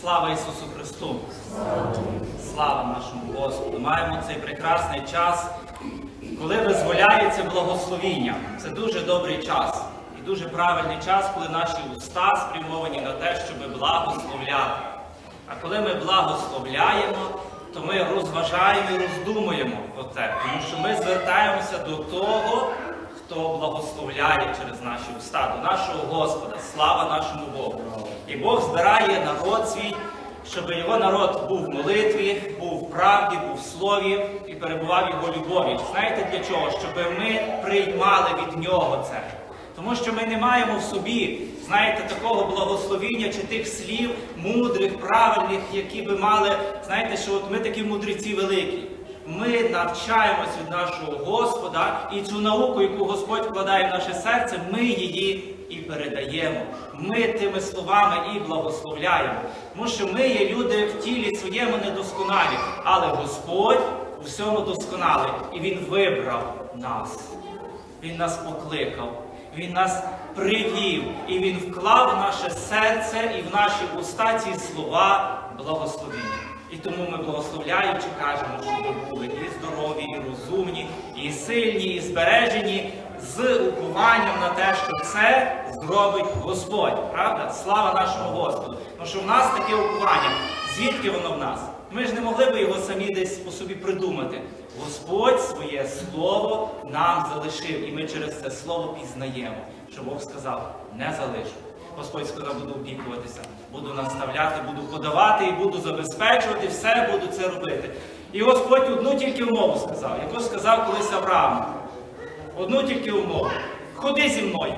Слава Ісусу Христу! Слава нашому Господу! Маємо цей прекрасний час, коли визволяється благословіння. Це дуже добрий час і дуже правильний час, коли наші уста спрямовані на те, щоб благословляти. А коли ми благословляємо, то ми розважаємо і роздумуємо про це, тому що ми звертаємося до того, хто благословляє через наші уста, до нашого Господа. Слава нашому Богу! І Бог збирає народ свій, щоб його народ був в молитві, був в правді, був в слові і перебував його любові. Знаєте для чого? Щоб ми приймали від нього це. Тому що ми не маємо в собі, знаєте, такого благословіння чи тих слів мудрих, правильних, які би мали, знаєте, що от ми такі мудреці великі. Ми навчаємось від нашого Господа, і цю науку, яку Господь вкладає в наше серце, ми її і передаємо. Ми тими словами і благословляємо. Тому що ми є люди в тілі своєму недосконалі, але Господь у всьому досконалий, і Він вибрав нас. Він нас покликав, Він нас привів, і Він вклав в наше серце і в наші уста ці слова благословіння. І тому ми благословляючи кажемо, щоб ви були і здорові, і розумні, і сильні, і збережені з упованням на те, що це зробить Господь. Правда? Слава нашому Господу. Тому що в нас таке упування. Звідки воно в нас? Ми ж не могли би його самі десь по собі придумати. Господь своє слово нам залишив, і ми через це слово пізнаємо, що Бог сказав, не залишу. Господь сказав, буду опікуватися, буду наставляти, буду подавати і буду забезпечувати, все буду це робити. І Господь одну тільки умову сказав, яку сказав колись Аврааму. Одну тільки умову. Ходи зі мною.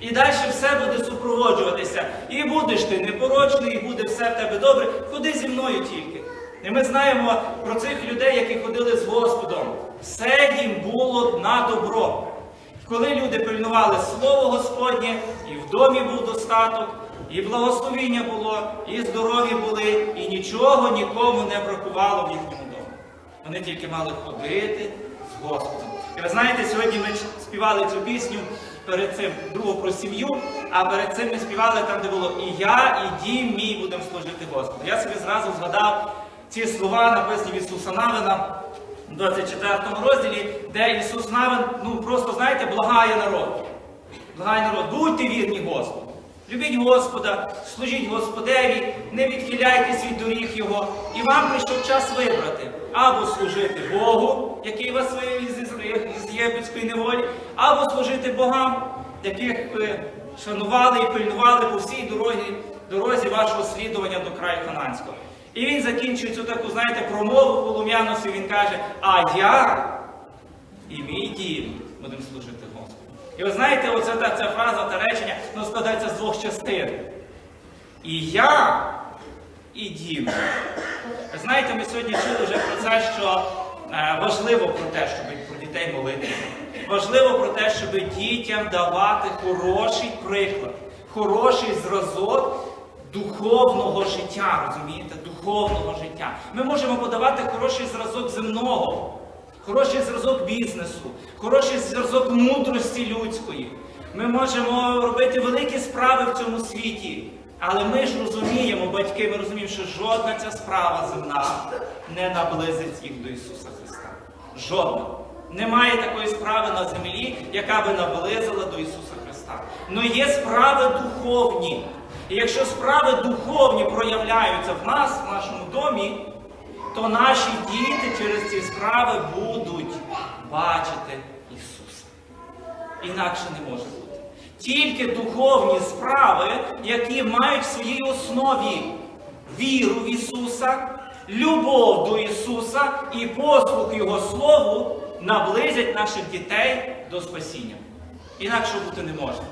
І далі все буде супроводжуватися. І будеш ти непорочний, і буде все в тебе добре. Ходи зі мною тільки. І ми знаємо про цих людей, які ходили з Господом. Все їм було на добро. Коли люди пильнували Слово Господнє, і в домі був достаток, і благословіння було, і здорові були, і нічого нікому не бракувало в їхньому домі. Вони тільки мали ходити з Господом. І ви знаєте, сьогодні ми співали цю пісню перед цим другу про сім'ю, а перед цим ми співали там, де було і я, і дім мій будемо служити Господу. Я собі зразу згадав ці слова, написані в Ісуса Навина. У 24 розділі, де Ісус Навин, ну просто знаєте, благає народ. Благає народ, будьте вірні Господу. Любіть Господа, служіть Господеві, не відхиляйтесь від доріг Його. І вам прийшов час вибрати або служити Богу, який вас вивів із єгипетської неволі, або служити богам, яких ви шанували і пильнували по всій дорозі, дорозі вашого слідування до краю Хананського. І він закінчує цю таку, знаєте, промову полум'яності, він каже, а я і мій дім будемо служити Господу. І ви знаєте, та, ця фраза та речення ну, складається з двох частин. І я, і дім. Ви знаєте, ми сьогодні чули вже про це, що е, важливо про те, щоб про дітей молитися. Важливо про те, щоб дітям давати хороший приклад, хороший зразок духовного життя, розумієте? Духовного життя. Ми можемо подавати хороший зразок земного, хороший зразок бізнесу, хороший зразок мудрості людської. Ми можемо робити великі справи в цьому світі. Але ми ж розуміємо, батьки, ми розуміємо, що жодна ця справа земна не наблизить їх до Ісуса Христа. Жодна. Немає такої справи на землі, яка би наблизила до Ісуса Христа. Но є справи духовні. І якщо справи духовні проявляються в нас, в нашому домі, то наші діти через ці справи будуть бачити Ісуса. Інакше не може бути. Тільки духовні справи, які мають в своїй основі віру в Ісуса, любов до Ісуса і послух Його Слову, наблизять наших дітей до спасіння. Інакше бути не може.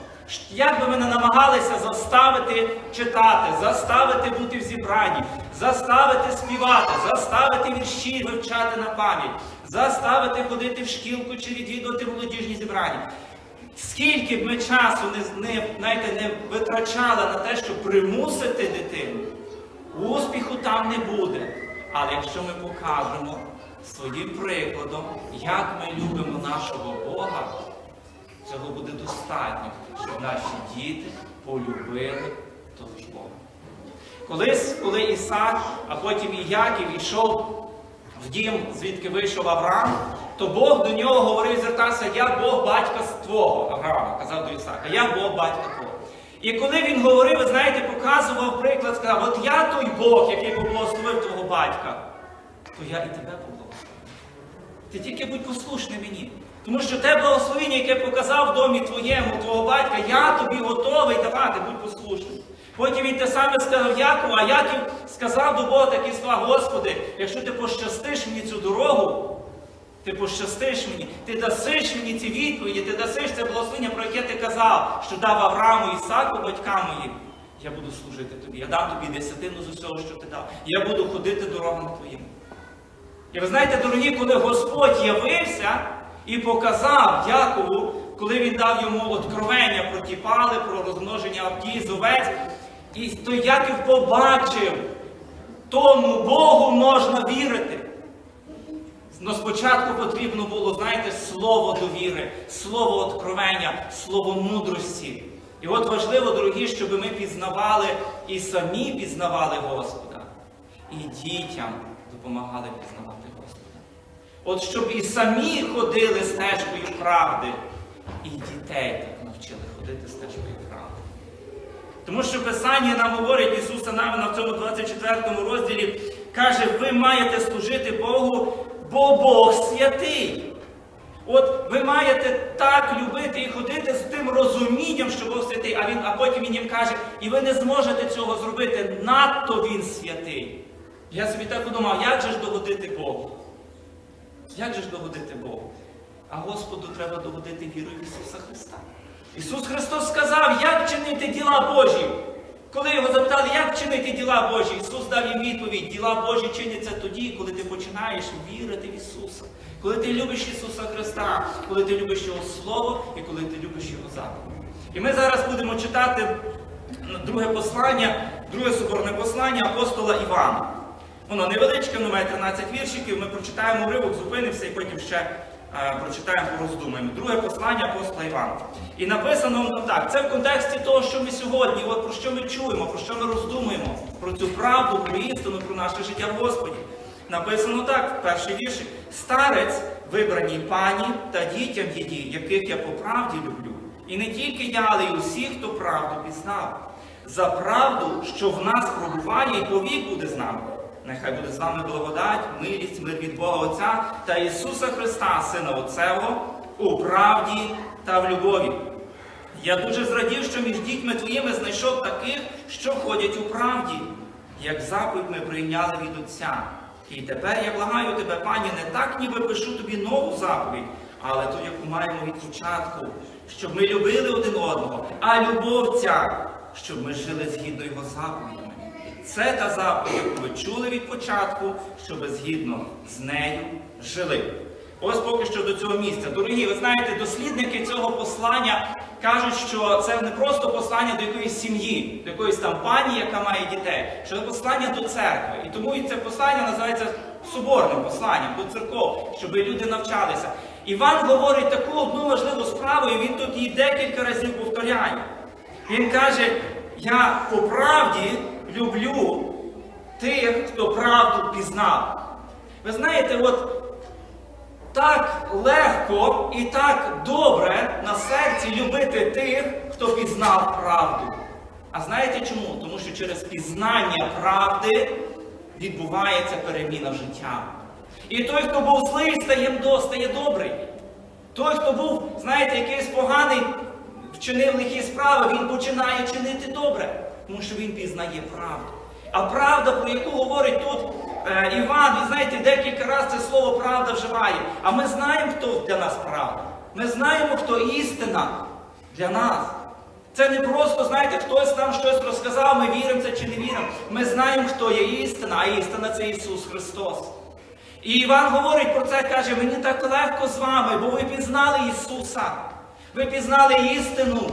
Як би ми не намагалися заставити читати, заставити бути в зібранні, заставити співати, заставити вірші вивчати на пам'ять, заставити ходити в шкілку чи відвідувати молодіжні зібрання. Скільки б ми часу не, не, знаєте, не витрачали на те, щоб примусити дитину, успіху там не буде. Але якщо ми покажемо своїм прикладом, як ми любимо нашого Бога, цього буде достатньо, щоб наші діти полюбили того Бога. Колись, коли Ісак, а потім і Яків йшов в дім, звідки вийшов Авраам, то Бог до нього говорив, звертався, я Бог батька твого, Авраама, казав до Ісака, я Бог батька твого. І коли він говорив, ви знаєте, показував приклад, сказав, от я той Бог, який поблагословив твого батька, то я і тебе поблагословив. Ти тільки будь послушний мені. Тому що те благословення, яке показав в домі твоєму, твого батька, я тобі готовий давати, будь послушним. Потім він те саме сказав Якову, а Яків сказав до Бога такі слова, Господи, якщо ти пощастиш мені цю дорогу, ти пощастиш мені, ти дасиш мені ці відповіді, ти дасиш це благословення, про яке ти казав, що дав Аврааму Ісаку, батькам моїм. Я буду служити тобі, я дам тобі десятину з усього, що ти дав. Я буду ходити дорогами твоїми. І ви знаєте, дорогі, коли Господь явився і показав Якову, коли він дав йому откровення про ті пали, про розмноження Авдії з овець, і то Яків побачив, тому Богу можна вірити. Но спочатку потрібно було, знаєте, слово довіри, слово откровення, слово мудрості. І от важливо, дорогі, щоб ми пізнавали і самі пізнавали Господа, і дітям допомагали пізнавати. От щоб і самі ходили стежкою правди, і дітей так навчили ходити стежкою правди. Тому що Писання нам говорить, Ісуса Навина в цьому 24 розділі каже, ви маєте служити Богу, бо Бог святий. От ви маєте так любити і ходити з тим розумінням, що Бог святий, а він, а потім він їм каже, і ви не зможете цього зробити, надто він святий. Я собі так подумав, як же ж догодити Богу? Як же ж догодити Богу? А Господу треба догодити вірою в Ісуса Христа. Ісус Христос сказав, як чинити діла Божі. Коли його запитали, як чинити діла Божі, Ісус дав їм відповідь, діла Божі чиняться тоді, коли ти починаєш вірити в Ісуса. Коли ти любиш Ісуса Христа, коли ти любиш Його Слово і коли ти любиш Його заповідь. І ми зараз будемо читати друге послання, друге соборне послання апостола Івана. Воно невеличке, воно має 13 віршиків. Ми прочитаємо уривок, зупинимося і потім ще е, прочитаємо, роздумаємо. Друге послання апостола Івана. І написано воно так. Це в контексті того, що ми сьогодні, от про що ми чуємо, про що ми роздумуємо, про цю правду, про істину, про наше життя в Господі. Написано так, перший віршик. Старець, вибраній пані та дітям її, яких я по правді люблю. І не тільки я, але й усі, хто правду пізнав. За правду, що в нас пробуває і повік буде з нами. Нехай буде з вами благодать, милість, мир від Бога Отця та Ісуса Христа, Сина Отцевого, у правді та в любові. Я дуже зрадів, що між дітьми твоїми знайшов таких, що ходять у правді, як заповідь ми прийняли від Отця. І тепер я благаю тебе, пані, не так, ніби пишу тобі нову заповідь, але ту, яку маємо від початку, щоб ми любили один одного, а любов ця, щоб ми жили згідно його заповідями. Це та заповідь, яку ви чули від початку, щоб згідно з нею жили. Ось поки що до цього місця. Дорогі, ви знаєте, дослідники цього послання кажуть, що це не просто послання до якоїсь сім'ї, до якоїсь там пані, яка має дітей, що це послання до церкви. І тому і це послання називається соборним посланням до церков, щоб люди навчалися. Іван говорить таку одну важливу справу, і він тут її декілька разів повторяє. Він каже: я по правді люблю тих, хто правду пізнав. Ви знаєте, от так легко і так добре на серці любити тих, хто пізнав правду. А знаєте чому? Тому що через пізнання правди відбувається переміна життя. І той, хто був злий, стає, до- стає добрий. Той, хто був, знаєте, якийсь поганий, вчинив лихі справи, він починає чинити добре, тому що він пізнає правду. А правда, про яку говорить тут е, Іван, ви знаєте, декілька разів це слово правда вживає. А ми знаємо, хто для нас правда. Ми знаємо, хто істина для нас. Це не просто, знаєте, хтось там щось розказав, ми віримо це чи не віримо. Ми знаємо, хто є істина, а істина це Ісус Христос. І Іван говорить про це, каже, мені так легко з вами, бо ви пізнали Ісуса. Ви пізнали істину.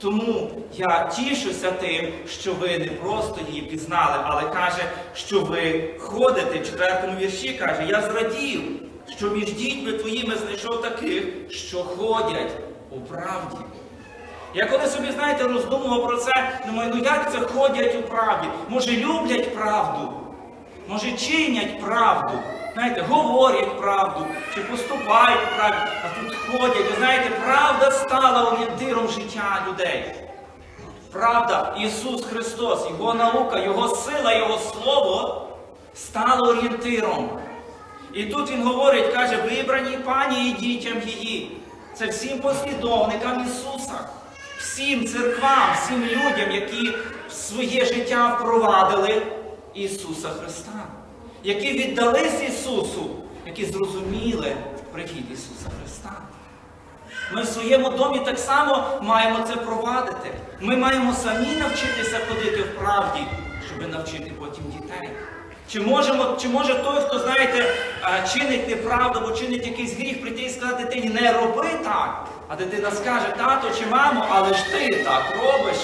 Тому я тішуся тим, що ви не просто її пізнали, але каже, що ви ходите. В четвертому вірші каже, я зрадів, що між дітьми твоїми знайшов таких, що ходять у правді. Я коли собі, знаєте, роздумував про це, думаю, ну як це ходять у правді? Може, люблять правду? Може, чинять правду? Знаєте, говорять правду, чи поступають правду, а тут ходять. Ви знаєте, правда стала орієнтиром життя людей. Правда, Ісус Христос, Його наука, Його сила, Його Слово стало орієнтиром. І тут Він говорить, каже, вибрані пані і дітям її. Це всім послідовникам Ісуса, всім церквам, всім людям, які своє життя впровадили Ісуса Христа, які віддались Ісусу, які зрозуміли прихід Ісуса Христа. Ми в своєму домі так само маємо це провадити. Ми маємо самі навчитися ходити в правді, щоб навчити потім дітей. Чи, можемо, чи може той, хто, знаєте, чинить неправду або чинить якийсь гріх, прийти і сказати дитині, не роби так. А дитина скаже, тато чи мамо, але ж ти так робиш.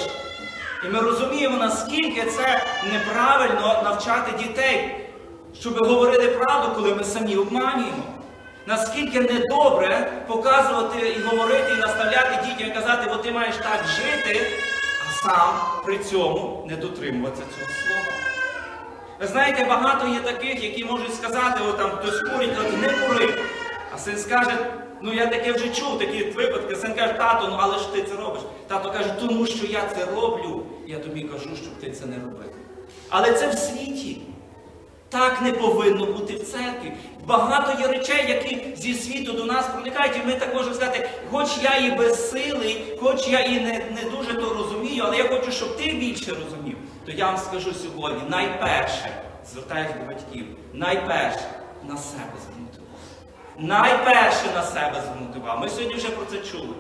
І ми розуміємо, наскільки це неправильно навчати дітей, щоб говорили правду, коли ми самі обманюємо. Наскільки недобре показувати і говорити, і наставляти дітям, і казати, бо ти маєш так жити, а сам при цьому не дотримуватися цього слова. Ви знаєте, багато є таких, які можуть сказати, о, там хтось курить, от, не кури. А син скаже, ну я таке вже чув, такі випадки. Син каже, тато, ну але ж ти це робиш. Тато каже, тому що я це роблю, я тобі кажу, щоб ти це не робив. Але це в світі. Так не повинно бути в церкві. Багато є речей, які зі світу до нас проникають, і ми так можемо сказати, хоч я і безсилий, хоч я і не, не дуже то розумію, але я хочу, щоб ти більше розумів. То я вам скажу сьогодні, найперше, звертаюсь до батьків, найперше на себе увагу. Найперше на себе увагу. Ми сьогодні вже про це чули.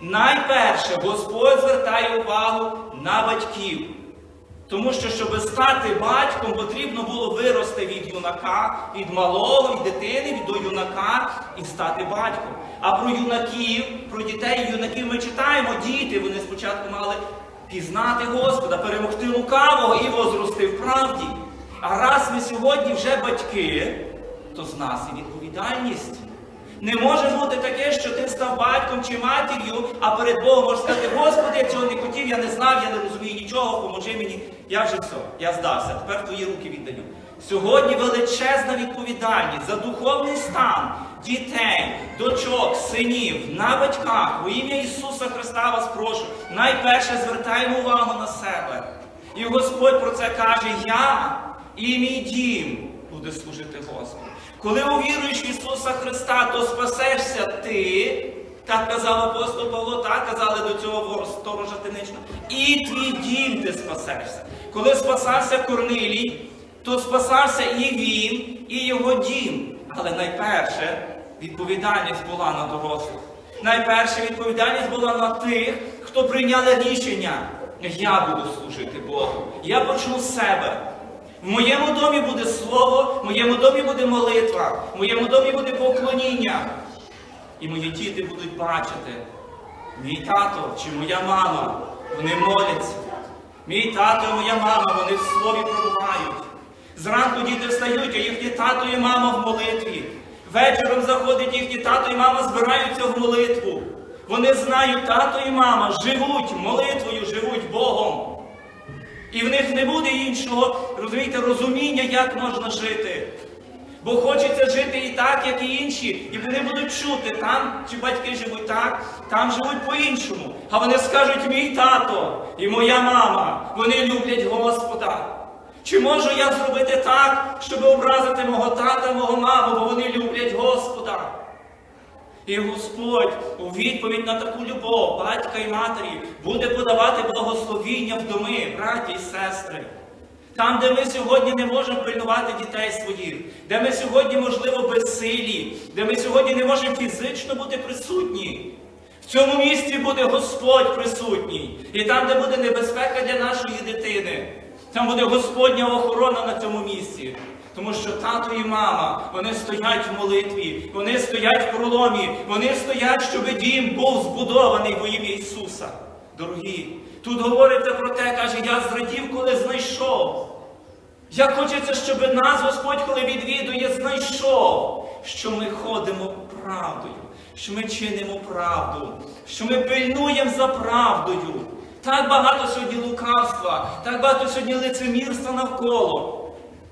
Найперше Господь звертає увагу на батьків. Тому що, щоб стати батьком, потрібно було вирости від юнака, від малого, від дитини, до юнака і стати батьком. А про юнаків, про дітей і юнаків ми читаємо, діти, вони спочатку мали пізнати Господа, перемогти лукавого і возрости в правді. А раз ми сьогодні вже батьки, то з нас і відповідальність. Не може бути таке, що ти став батьком чи матір'ю, а перед Богом можеш сказати, Господи, я цього не хотів, я не знав, я не розумію нічого, поможи мені. Я вже все, я здався, тепер твої руки віддаю. Сьогодні величезна відповідальність за духовний стан дітей, дочок, синів на батьках. Во ім'я Ісуса Христа вас прошу. Найперше звертаємо увагу на себе. І Господь про це каже: Я і мій дім буде служити Господу. Коли увіруєш в Ісуса Христа, то спасешся ти, так казав апостол Павло, так казали до цього сторожа Тинична, і твій дім ти спасешся. Коли спасався Корнилій, то спасався і він, і його дім. Але найперше відповідальність була на дорослих. Найперше відповідальність була на тих, хто прийняли рішення. Я буду служити Богу. Я почну з себе. В моєму домі буде слово, в моєму домі буде молитва, в моєму домі буде поклоніння. І мої діти будуть бачити, мій тато чи моя мама, вони моляться. Мій тато і моя мама, вони в слові пробувають. Зранку діти встають, а їхні тато і мама в молитві. Вечором заходить їхні тато і мама збираються в молитву. Вони знають, тато і мама живуть молитвою, живуть Богом. І в них не буде іншого, розумієте, розуміння, як можна жити. Бо хочеться жити і так, як і інші. І вони будуть чути, там чи батьки живуть так, там живуть по-іншому. А вони скажуть, мій тато і моя мама, вони люблять Господа. Чи можу я зробити так, щоб образити мого тата, мого маму, бо вони люблять Господа? І Господь у відповідь на таку любов, батька і матері, буде подавати благословіння в доми, браті і сестри. Там, де ми сьогодні не можемо пильнувати дітей своїх, де ми сьогодні, можливо, безсилі, де ми сьогодні не можемо фізично бути присутні. В цьому місці буде Господь присутній. І там, де буде небезпека для нашої дитини, там буде Господня охорона на цьому місці. Тому що тато і мама, вони стоять в молитві, вони стоять в проломі, вони стоять, щоб дім був збудований во ім'я Ісуса. Дорогі, тут говориться про те, каже, я зрадів, коли знайшов. Як хочеться, щоб нас Господь, коли відвідує, знайшов, що ми ходимо правдою, що ми чинимо правду, що ми пильнуємо за правдою. Так багато сьогодні лукавства, так багато сьогодні лицемірства навколо.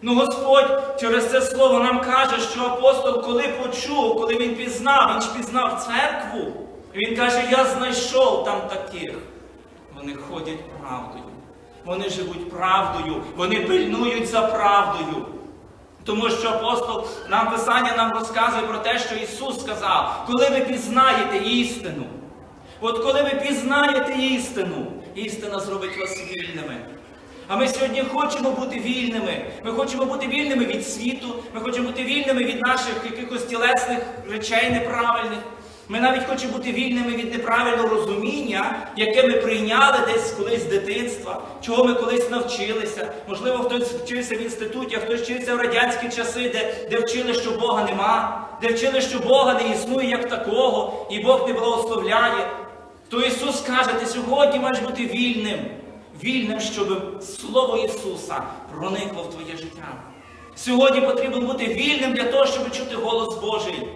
Ну Господь через це слово нам каже, що апостол, коли почув, коли він пізнав, він ж пізнав церкву, він каже, я знайшов там таких. Вони ходять правдою, вони живуть правдою, вони пильнують за правдою. Тому що апостол нам Писання нам розказує про те, що Ісус сказав, коли ви пізнаєте істину. От коли ви пізнаєте істину, істина зробить вас вільними. А ми сьогодні хочемо бути вільними. Ми хочемо бути вільними від світу, ми хочемо бути вільними від наших якихось тілесних речей неправильних. Ми навіть хочемо бути вільними від неправильного розуміння, яке ми прийняли десь колись з дитинства, чого ми колись навчилися. Можливо, хтось вчився в інституті, а хтось вчився в радянські часи, де, де вчили, що Бога нема, де вчили, що Бога не існує як такого, і Бог не благословляє. То Ісус каже, ти сьогодні маєш бути вільним, вільним, щоб Слово Ісуса проникло в твоє життя. Сьогодні потрібно бути вільним для того, щоб чути голос Божий.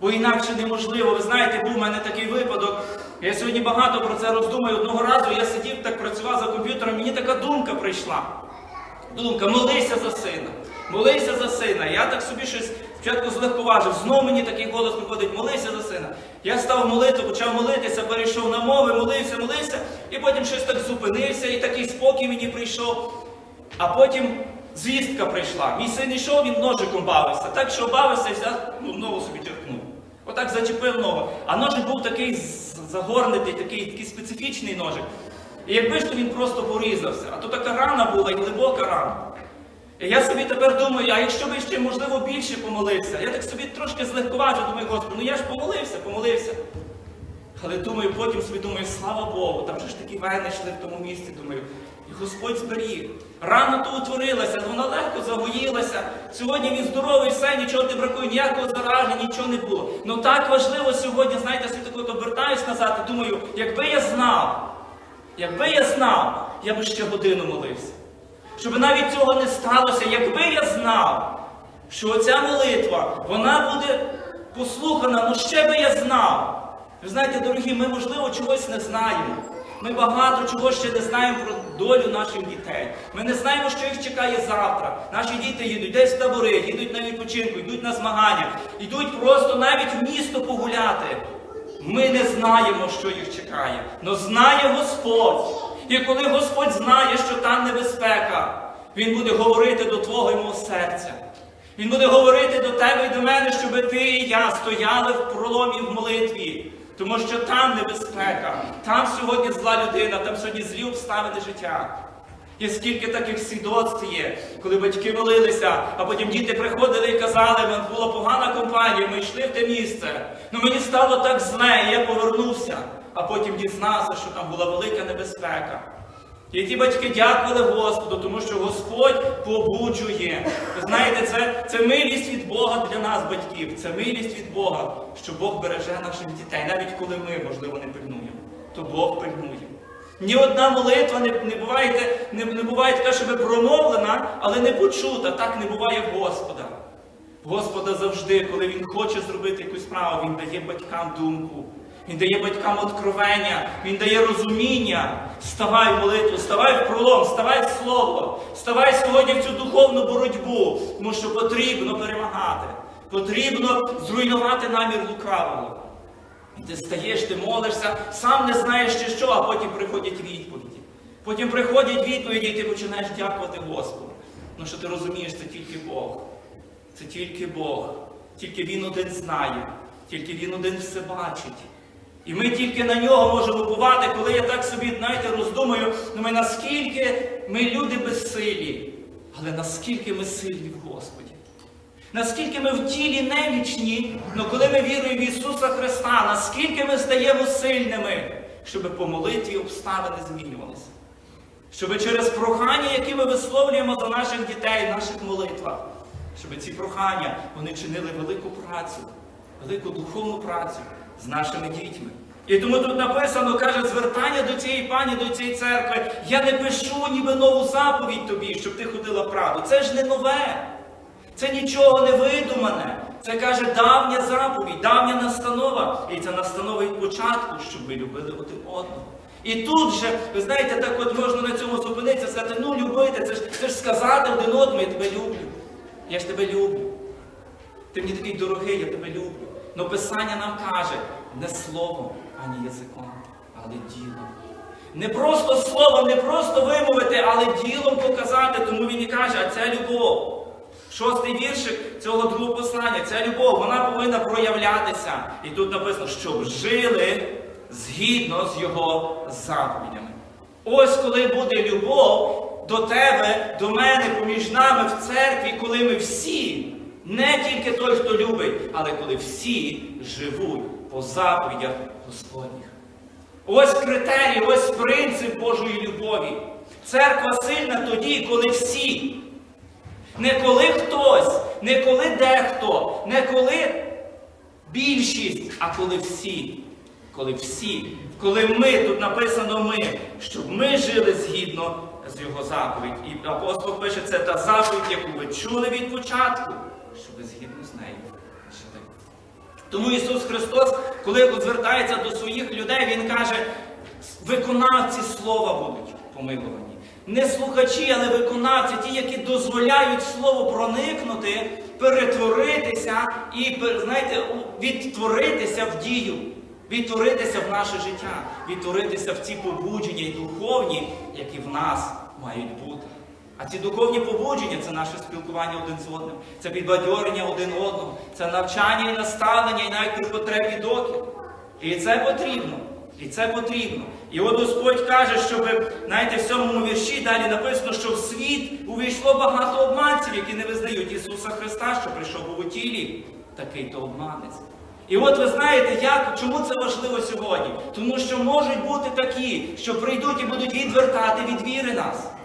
Бо інакше неможливо. Ви знаєте, був у мене такий випадок. Я сьогодні багато про це роздумаю. Одного разу я сидів так працював за комп'ютером, мені така думка прийшла. Думка, молися за сина. Молися за сина. Я так собі щось спочатку злегковажив. Знову мені такий голос приходить, молися за сина. Я став молитву, почав молитися, перейшов на мови, молився, молився, і потім щось так зупинився, і такий спокій мені прийшов. А потім звістка прийшла. Мій син йшов, він ножиком бавився. Так що бавився і взяв, ну, ногу собі черкнув. Отак зачепив ногу. А ножик був такий з- загорнутий, такий, такий специфічний ножик. І якби ж то він просто порізався, а то така рана була і глибока рана. Я собі тепер думаю, а якщо би ще, можливо, більше помолився, я так собі трошки злегковажу, думаю, Господи, ну я ж помолився, помолився. Але думаю, потім собі думаю, слава Богу, там же ж такі вени йшли в тому місці, думаю. І Господь зберіг. Рана то утворилася, вона легко загоїлася. Сьогодні він здоровий, все, нічого не бракує, ніякого зараження, нічого не було. Ну так важливо сьогодні, знаєте, я так обертаюсь назад і думаю, якби я знав, якби я знав, я би ще годину молився. Щоб навіть цього не сталося, якби я знав, що оця молитва, вона буде послухана, ну ще би я знав. Ви знаєте, дорогі, ми, можливо, чогось не знаємо. Ми багато чого ще не знаємо про долю наших дітей. Ми не знаємо, що їх чекає завтра. Наші діти їдуть десь в табори, їдуть на відпочинку, йдуть на змагання, йдуть просто навіть в місто погуляти. Ми не знаємо, що їх чекає, але знає Господь. І коли Господь знає, що там небезпека, Він буде говорити до твого мого серця. Він буде говорити до тебе і до мене, щоб ти і я стояли в проломі в молитві. Тому що там небезпека, там сьогодні зла людина, там сьогодні злі обставини життя. І скільки таких свідоцтв є, коли батьки молилися, а потім діти приходили і казали, «Мен була погана компанія, ми йшли в те місце. Ну мені стало так зле, і я повернувся, а потім дізнався, що там була велика небезпека. І ті батьки дякували Господу, тому що Господь побуджує. Ви знаєте, це, це милість від Бога для нас, батьків. Це милість від Бога, що Бог береже наших дітей, навіть коли ми, можливо, не пильнуємо, то Бог пильнує. Ні одна молитва не, не, буває, не, не буває така, щоб промовлена, але не почута. Так не буває в Господа. Господа завжди, коли Він хоче зробити якусь справу, Він дає батькам думку. Він дає батькам откровення, Він дає розуміння. Ставай в молитву, ставай в пролом, ставай в слово, ставай сьогодні в цю духовну боротьбу, тому що потрібно перемагати. Потрібно зруйнувати намір лукавого. Ти стаєш, ти молишся, сам не знаєш ще що, а потім приходять відповіді. Потім приходять відповіді, і ти починаєш дякувати Господу. Ну що ти розумієш, це тільки Бог. Це тільки Бог. Тільки Він один знає, тільки Він один все бачить. І ми тільки на нього можемо уповати, коли я так собі, знаєте, роздумую, думаю, наскільки ми люди безсилі, але наскільки ми сильні в Господі. Наскільки ми в тілі немічні, але коли ми віруємо в Ісуса Христа, наскільки ми стаємо сильними, щоб по молитві обставини змінювалися. Щоб через прохання, які ми висловлюємо за наших дітей наших молитвах, щоб ці прохання вони чинили велику працю, велику духовну працю з нашими дітьми. І тому тут написано, каже, звертання до цієї пані, до цієї церкви, я не пишу ніби нову заповідь тобі, щоб ти ходила правду. Це ж не нове. Це нічого не видумане. Це каже давня заповідь, давня настанова. І це настанова від початку, щоб ми любили один одного. І тут же, ви знаєте, так от можна на цьому зупинитися, сказати, ну любити, це ж, це ж сказати один одному, я тебе люблю. Я ж тебе люблю. Ти мені такий дорогий, я тебе люблю. Но Писання нам каже, не словом, ані язиком, але ділом. Не просто словом, не просто вимовити, але ділом показати. Тому він і каже, а це любов. Шостий віршик цього другого послання, ця любов, вона повинна проявлятися. І тут написано, щоб жили згідно з його заповідями. Ось коли буде любов до тебе, до мене, поміж нами в церкві, коли ми всі, не тільки той, хто любить, але коли всі живуть по заповідях Господніх. Ось критерій, ось принцип Божої любові. Церква сильна тоді, коли всі. Не коли хтось, не коли дехто, не коли більшість, а коли всі. Коли всі, коли ми, тут написано ми, щоб ми жили згідно з його заповідь. І апостол пише, це та заповідь, яку ви чули від початку, щоб ви згідно з нею жили. Тому Ісус Христос, коли звертається до своїх людей, Він каже, виконавці слова будуть помилувані. Не слухачі, але виконавці, ті, які дозволяють слову проникнути, перетворитися і, знаєте, відтворитися в дію, відтворитися в наше життя, відтворитися в ці побудження і духовні, які в нас мають бути. А ці духовні побудження це наше спілкування один з одним, це підбадьорення один одного, це навчання і наставлення, і навіть при потребі докір. І це потрібно. І це потрібно. І от Господь каже, щоб, знаєте, в сьомому вірші далі написано, що в світ увійшло багато обманців, які не визнають Ісуса Христа, що прийшов у тілі. Такий то обманець. І от ви знаєте, як, чому це важливо сьогодні? Тому що можуть бути такі, що прийдуть і будуть відвертати від віри нас.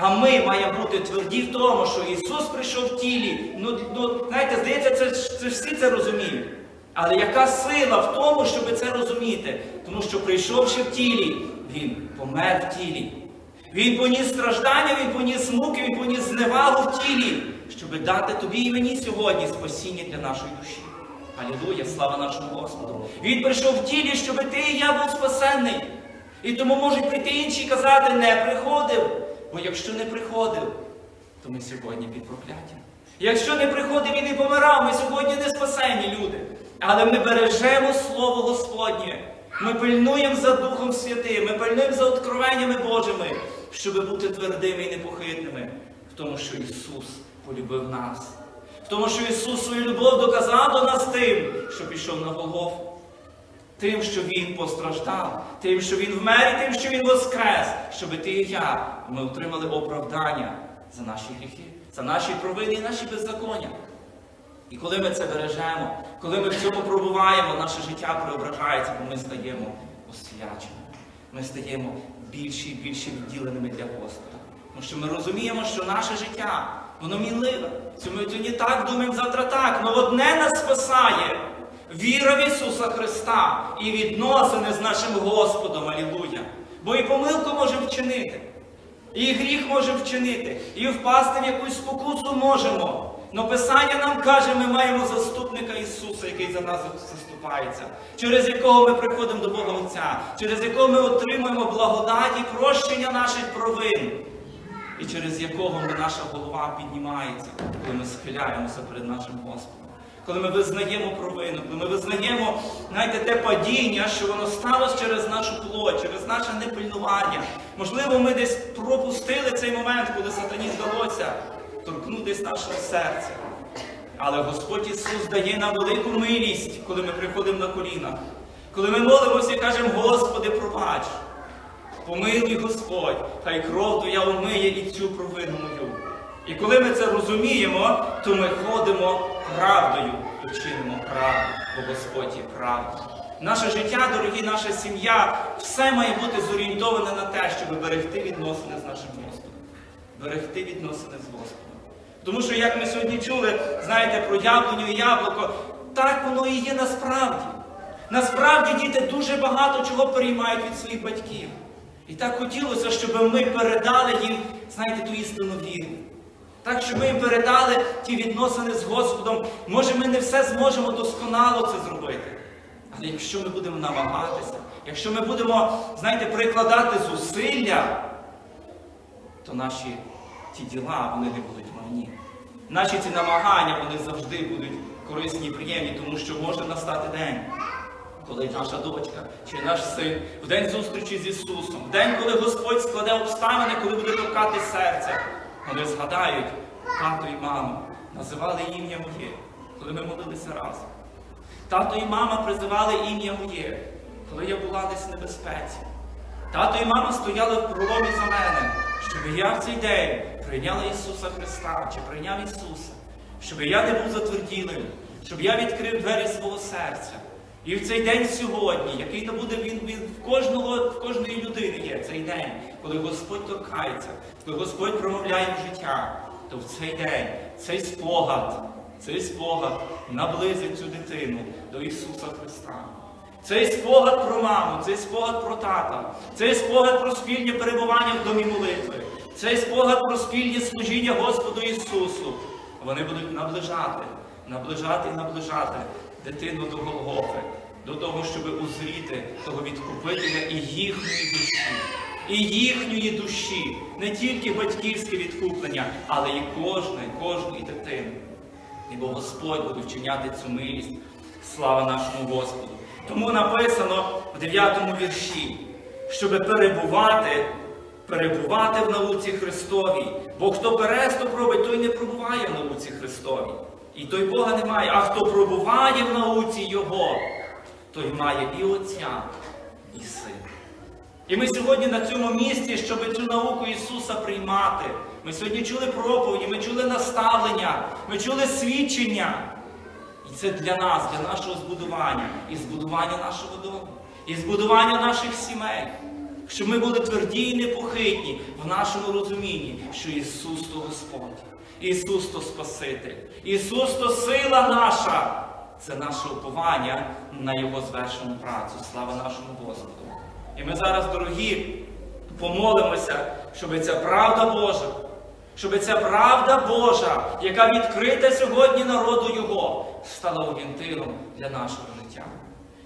А ми маємо бути тверді в тому, що Ісус прийшов в тілі. Ну, ну знаєте, здається, це, це всі це розуміють. Але яка сила в тому, щоб це розуміти? Тому що прийшовши в тілі, Він помер в тілі. Він поніс страждання, Він поніс муки, Він поніс зневагу в тілі, щоб дати тобі і мені сьогодні спасіння для нашої душі. Алілуя, слава нашому Господу. Він прийшов в тілі, щоб ти і я був спасенний. І тому можуть прийти інші і казати, не приходив. Бо якщо не приходив, то ми сьогодні під прокляттям. Якщо не приходив і не помирав, ми сьогодні не спасені люди. Але ми бережемо Слово Господнє. Ми пильнуємо за Духом Святим, ми пильнуємо за откровеннями Божими, щоб бути твердими і непохитними в тому, що Ісус полюбив нас. В тому, що Ісус свою любов доказав до нас тим, що пішов на Голгофу. Тим, що Він постраждав, тим, що Він вмер, і тим, що Він воскрес, щоб ти і я ми отримали оправдання за наші гріхи, за наші провини і наші беззаконня. І коли ми це бережемо, коли ми в цьому пробуваємо, наше життя преображається, бо ми стаємо освяченими. Ми стаємо більше і більше відділеними для Господа. Тому що ми розуміємо, що наше життя, воно мінливе. Сьогодні так думаємо, завтра так. але одне нас спасає. Віра в Ісуса Христа і відносини з нашим Господом, Алілуя. Бо і помилку можемо вчинити, і гріх можемо вчинити, і впасти в якусь спокусу можемо. Но Писання нам каже, ми маємо заступника Ісуса, який за нас заступається, через якого ми приходимо до Бога Отця, через якого ми отримуємо благодать і прощення наших провин, і через якого ми, наша голова піднімається, коли ми схиляємося перед нашим Господом. Коли ми визнаємо провину, коли ми визнаємо, знаєте, те падіння, що воно сталося через нашу плоть, через наше непильнування. Можливо, ми десь пропустили цей момент, коли сатані здалося торкнутися нашого серця. Але Господь Ісус дає нам велику милість, коли ми приходимо на колінах. Коли ми молимося і кажемо, Господи, пробач, помилуй Господь, хай кров Твоя умиє і цю провину мою. І коли ми це розуміємо, то ми ходимо правдою, то чинимо правду, бо Господь є правда. Наше життя, дорогі, наша сім'я, все має бути зорієнтоване на те, щоб берегти відносини з нашим Господом. Берегти відносини з Господом. Тому що, як ми сьогодні чули, знаєте, про яблуню і яблуко, так воно і є насправді. Насправді діти дуже багато чого переймають від своїх батьків. І так хотілося, щоб ми передали їм, знаєте, ту істину віру. Так, щоб ми їм передали ті відносини з Господом. Може, ми не все зможемо досконало це зробити. Але якщо ми будемо намагатися, якщо ми будемо, знаєте, прикладати зусилля, то наші ті діла вони не будуть марні. Наші ці намагання вони завжди будуть корисні і приємні, тому що може настати день, коли наша дочка чи наш син в день зустрічі з Ісусом, в день, коли Господь складе обставини, коли буде торкати серце, вони згадають тато і маму, називали ім'я моє, коли ми молилися разом. Тато і мама призивали ім'я моє, коли я була десь в небезпеці. Тато і мама стояли в проломі за мене, щоб я в цей день прийняла Ісуса Христа чи прийняв Ісуса, щоб я не був затверділим, щоб я відкрив двері свого серця. І в цей день сьогодні, який то буде він, він в кожного, в кожної людини є цей день, коли Господь торкається, коли Господь промовляє в життя, то в цей день цей спогад, цей спогад наблизить цю дитину до Ісуса Христа. Цей спогад про маму, цей спогад про тата, цей спогад про спільне перебування в домі молитви, цей спогад про спільне служіння Господу Ісусу. Вони будуть наближати, наближати і наближати дитину до Голгофи, до того, щоб узріти того відкупителя і їхньої душі, і їхньої душі, не тільки батьківське відкуплення, але і кожної, кожної дитини. І бо Господь буде вчиняти цю милість. Слава нашому Господу. Тому написано в 9 вірші, щоб перебувати, перебувати в науці Христовій. Бо хто переступ робить, той не пробуває в науці Христовій. І той Бога немає. А хто пробуває в науці Його, той має і Отця, і Сина. І ми сьогодні на цьому місці, щоб цю науку Ісуса приймати. Ми сьогодні чули проповіді, ми чули наставлення, ми чули свідчення. І це для нас, для нашого збудування, і збудування нашого дому, і збудування наших сімей. Щоб ми були тверді і непохитні в нашому розумінні, що Ісус то Господь, Ісус то Спаситель, Ісус то сила наша. Це наше уповання на Його звершену працю. Слава нашому Господу. І ми зараз, дорогі, помолимося, щоб ця правда Божа, щоб ця правда Божа, яка відкрита сьогодні народу Його, стала орієнтиром для нашого життя.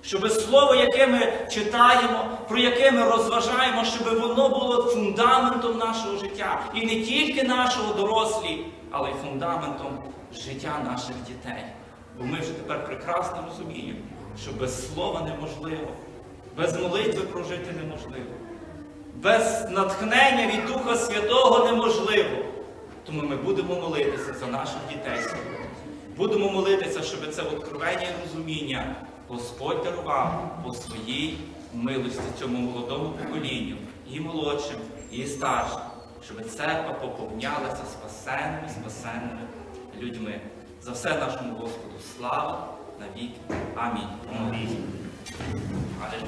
Щоб слово, яке ми читаємо, про яке ми розважаємо, щоб воно було фундаментом нашого життя. І не тільки нашого дорослі, але й фундаментом життя наших дітей. Бо ми вже тепер прекрасно розуміємо, що без слова неможливо, без молитви прожити неможливо, без натхнення від Духа Святого неможливо. Тому ми будемо молитися за наших дітей. Будемо молитися, щоб це откровення і розуміння Господь дарував по своїй милості цьому молодому поколінню, і молодшим, і старшим, щоб церква поповнялася спасенними, спасенними людьми. За все нашому Господу слава навіки. Амінь. Алілюя.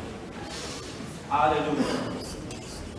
Алілуя.